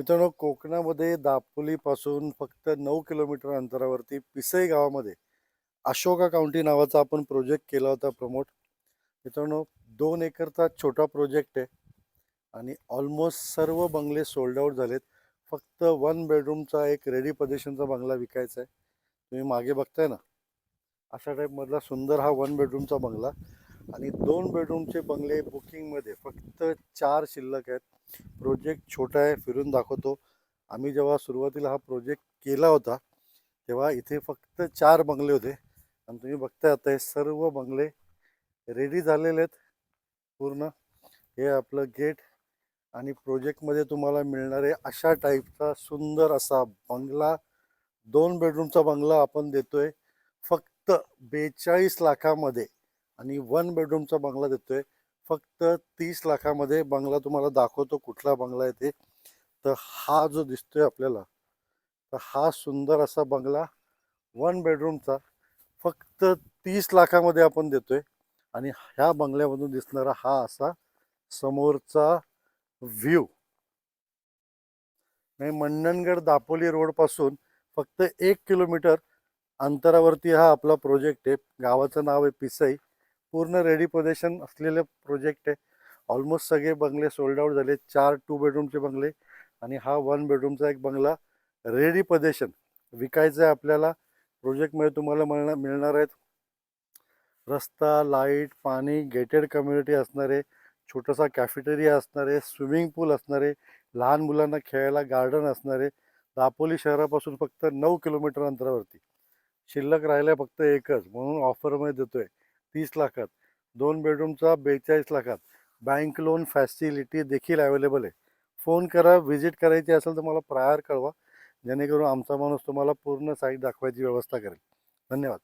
मित्रांनो कोकणामध्ये दापोलीपासून फक्त नऊ किलोमीटर अंतरावरती पिसई गावामध्ये अशोका काउंटी नावाचा आपण प्रोजेक्ट केला होता प्रमोट मित्रांनो दोन एकरचा छोटा प्रोजेक्ट आहे आणि ऑलमोस्ट सर्व बंगले सोल्ड आऊट झालेत. फक्त वन बेडरूमचा एक रेडी पोझिशनचा बंगला विकायचा आहे. तुम्ही मागे बघताय ना? अशा टाईपमधला सुंदर हा वन बेडरूमचा बंगला. आणि दोन बेडरूमचे बंगले बुकिंगमध्ये फक्त चार शिल्लक आहेत. प्रोजेक्ट छोटा आहे फिरून दाखवतो. आम्ही जेव्हा सुरुवातीला हा प्रोजेक्ट केला होता तेव्हा इथे फक्त चार बंगले होते. आणि तुम्ही बघताय आता हे सर्व बंगले रेडी झालेले आहेत पूर्ण. हे आपलं गेट आणि प्रोजेक्टमध्ये तुम्हाला मिळणारे अशा टाईपचा सुंदर असा बंगला दोन बेडरूमचा बंगला आपण देतोय. फक्त बेचाळीस लाखामध्ये आणि वन बेडरूमचा बंगला देतोय. फक्त तीस लाखामध्ये बंगला तुम्हाला दाखवतो कुठला बंगला आहे ते. तर हा जो दिसतोय आपल्याला तर हा सुंदर असा बंगला वन बेडरूमचा फक्त तीस लाखामध्ये आपण देतोय. आणि ह्या बंगल्यामधून दिसणारा हा असा समोरचा व्ह्यू. नाही मंडणगड दापोली रोडपासून फक्त एक किलोमीटर अंतरावरती हा आपला प्रोजेक्ट आहे. गावाचं नाव आहे पिसई. पूर्ण रेडी पोझिशन असलेले प्रोजेक्ट आहे. ऑलमोस्ट सगळे बंगले सोल्ड आउट झाले. चार टू बेडरूमचे बंगले आणि हा वन बेडरूमचा एक बंगला रेडी पोझिशन विकायचा आहे आपल्याला. प्रोजेक्टमध्ये तुम्हाला मिळणार मिळणार आहेत. रस्ता लाइट पाणी गेटेड कम्युनिटी असणार आहे छोटासा कॅफेटेरिया असणारे स्विमिंग पूल असणारे लहान मुलांना खेळायला गार्डन असणारे दापोली शहरापासून फक्त नऊ किलोमीटर अंतरावरती. शिल्लक राहिल्या फक्त एकच म्हणून ऑफरमध्ये देतो आहे तीस लाखात. दोन बेडरूमचा बेचाळीस लाखात. बँक लोन फॅसिलिटी देखील अवेलेबल आहे. फोन करा व्हिजिट करायची असेल तर मला प्रायर कळवा. जेणेकरून आमचा माणूस तुम्हाला पूर्ण साईट दाखवायची व्यवस्था करेल. धन्यवाद.